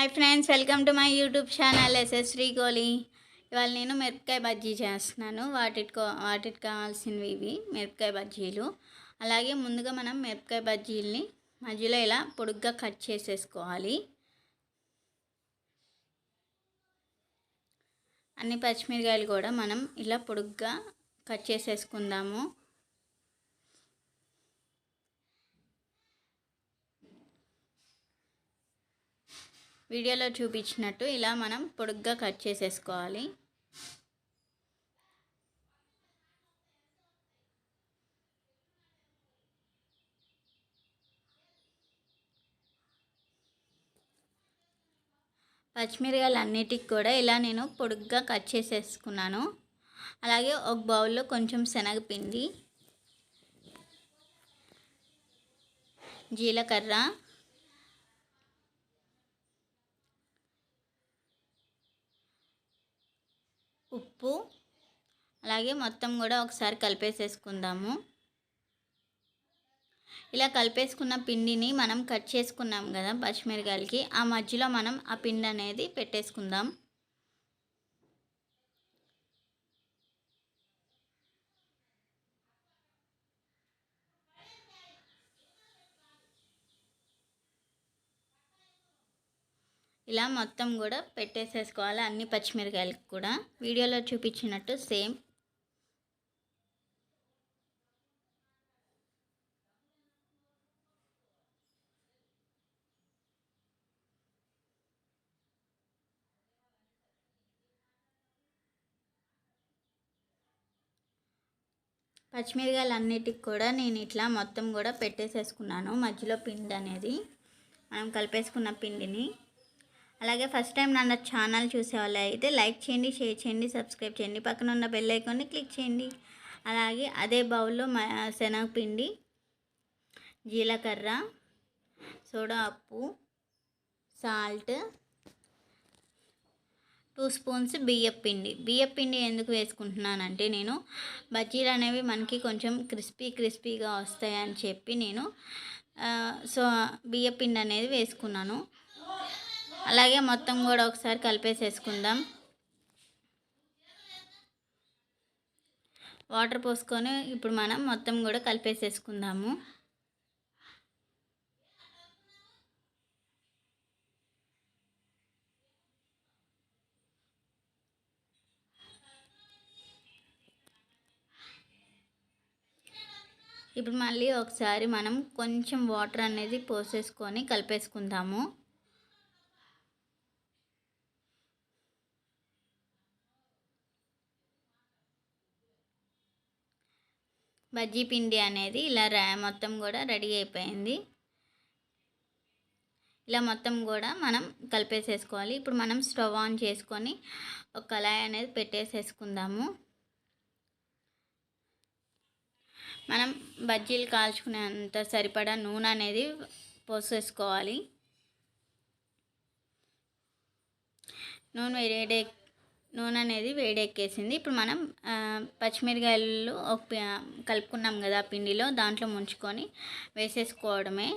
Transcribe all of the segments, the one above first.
Hi friends welcome to my YouTube channel. SS Srikoli ఇవాళ నేను మిరపకాయ బజ్జీ చేస్తున్నాను. వాటికి వాటికి కావాల్సినవి ఇవి మిరపకాయ బజ్జీలు. అలాగే ముందుగా మనం మిరపకాయ బజ్జీలని మధ్యలో ఇలా పొడుగ్గా కట్ చేసేసుకోవాలి. అన్ని పచ్చిమిరకాయలు కూడా మనం ఇలా పొడుగ్గా కట్ చేసేసుకుందాము. వీడియోలో చూపించినట్టు ఇలా మనం పొడుగ్గా కట్ చేసేసుకోవాలి. పచ్చిమిరకాయలు అన్నిటికి కూడా ఇలా నేను పొడుగ్గా కట్ చేసేసుకున్నాను. అలాగే ఒక బౌల్లో కొంచెం శనగపిండి జీలకర్ర ఉప్పు అలాగే మొత్తం కూడా ఒకసారి కలిపేసేసుకుందాము. ఇలా కలిపేసుకున్న పిండిని మనం కట్ చేసుకున్నాం కదా పచ్చిమిరకాయలకి ఆ మధ్యలో మనం ఆ పిండి అనేది పెట్టేసుకుందాం. ఇలా మొత్తం కూడా పెట్టేసేసుకోవాలి అన్ని పచ్చిమిరకాయలకు కూడా. వీడియోలో చూపించినట్టు సేమ్. పచ్చిమిరకాయలు అన్నిటికి కూడా నేను ఇట్లా మొత్తం కూడా పెట్టేసేసుకున్నాను. మధ్యలో పిండి అనేది మనం కలిపేసుకున్న పిండిని. అలాగే ఫస్ట్ టైం నా ఛానల్ చూసేవాళ్ళు అయితే లైక్ చేయండి షేర్ చేయండి సబ్స్క్రైబ్ చేయండి. పక్కన ఉన్న బెల్ ఐకాన్ని క్లిక్ చేయండి. అలాగే అదే బౌల్లో శనగపిండి జీలకర్ర సోడా ఉప్పు సాల్ట్ టూ స్పూన్స్ బియ్యపిండి బియ్యపిండి ఎందుకు వేసుకుంటున్నానంటే నేను బజ్జీలు అనేవి మనకి కొంచెం క్రిస్పీ క్రిస్పీగా వస్తాయని చెప్పి నేను సో బియ్యపిండి అనేది వేసుకున్నాను. అలాగే మొత్తం కూడా ఒకసారి కలిపేసేసుకుందాం. వాటర్ పోసుకొని ఇప్పుడు మనం మొత్తం కూడా కలిపేసేసుకుందాము. ఇప్పుడు మళ్ళీ ఒకసారి మనం కొంచెం వాటర్ అనేది పోసేసుకొని కలిపేసుకుందాము. బజ్జీ పిండి అనేది ఇలా మొత్తం కూడా రెడీ అయిపోయింది. ఇలా మొత్తం కూడా మనం కలిపేసేసుకోవాలి. ఇప్పుడు మనం స్టవ్ ఆన్ చేసుకొని ఒక కళాయి అనేది పెట్టేసేసుకుందాము. మనం బజ్జీలు కాల్చుకునేంత సరిపడా నూనె అనేది పోసేసుకోవాలి. నూనె వేడే నూనె అనేది వేడెక్కేసింది. ఇప్పుడు మనం పచ్చిమిరకాయలు ఒక కలుపుకున్నాం కదా పిండిలో దాంట్లో ముంచుకొని వేసేసుకోవడమే.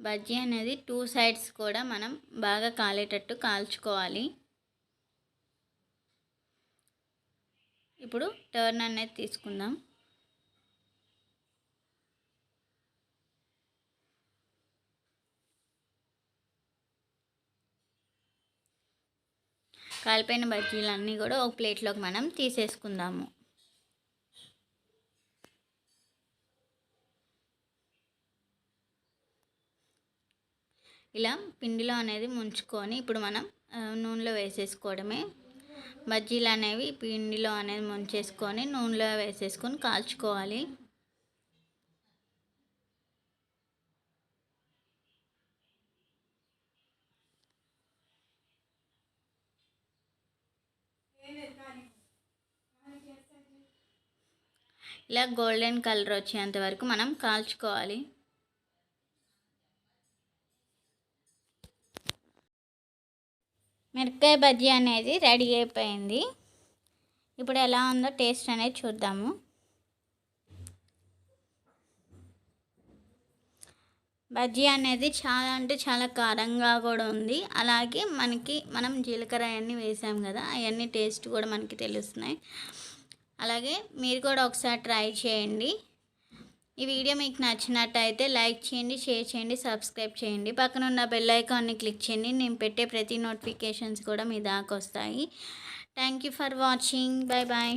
బజ్జీ అనేది టూ సైడ్స్ కూడా మనం బాగా కాలేటట్టు కాల్చుకోవాలి. ఇప్పుడు టర్న్ అనేది తీసుకుందాం. కాలిపోయిన బజ్జీలన్నీ కూడా ఒక ప్లేట్లోకి మనం తీసేసుకుందాము. ఇలా పిండిలో అనేది ముంచుకొని ఇప్పుడు మనం నూనెలో వేసేసుకోవడమే. బజ్జీలు అనేవి పిండిలో అనేది ముంచేసుకొని నూనెలో వేసేసుకొని కాల్చుకోవాలి. ఇలా గోల్డెన్ కలర్ వచ్చేంత వరకు మనం కాల్చుకోవాలి. మిరపకాయ బజ్జీ అనేది రెడీ అయిపోయింది. ఇప్పుడు ఎలా ఉందో టేస్ట్ అనేది చూద్దాము. బజ్జీ అనేది చాలా అంటే చాలా కారంగా కూడా ఉంది. అలాగే మనకి మనం జీలకర్ర అవన్నీ వేసాం కదా అవన్నీ టేస్ట్ కూడా మనకి తెలుస్తున్నాయి. అలాగే మీరు కూడా ఒకసారి ట్రై చేయండి. ఈ వీడియో మీకు నచ్చినట్టయితే లైక్ చేయండి షేర్ చేయండి సబ్స్క్రైబ్ చేయండి. పక్కన ఉన్న బెల్ ఐకాన్ని క్లిక్ చేయండి. నేను పెట్టే ప్రతి నోటిఫికేషన్స్ కూడా మీ దాకా వస్తాయి. Thank you for watching. Bye bye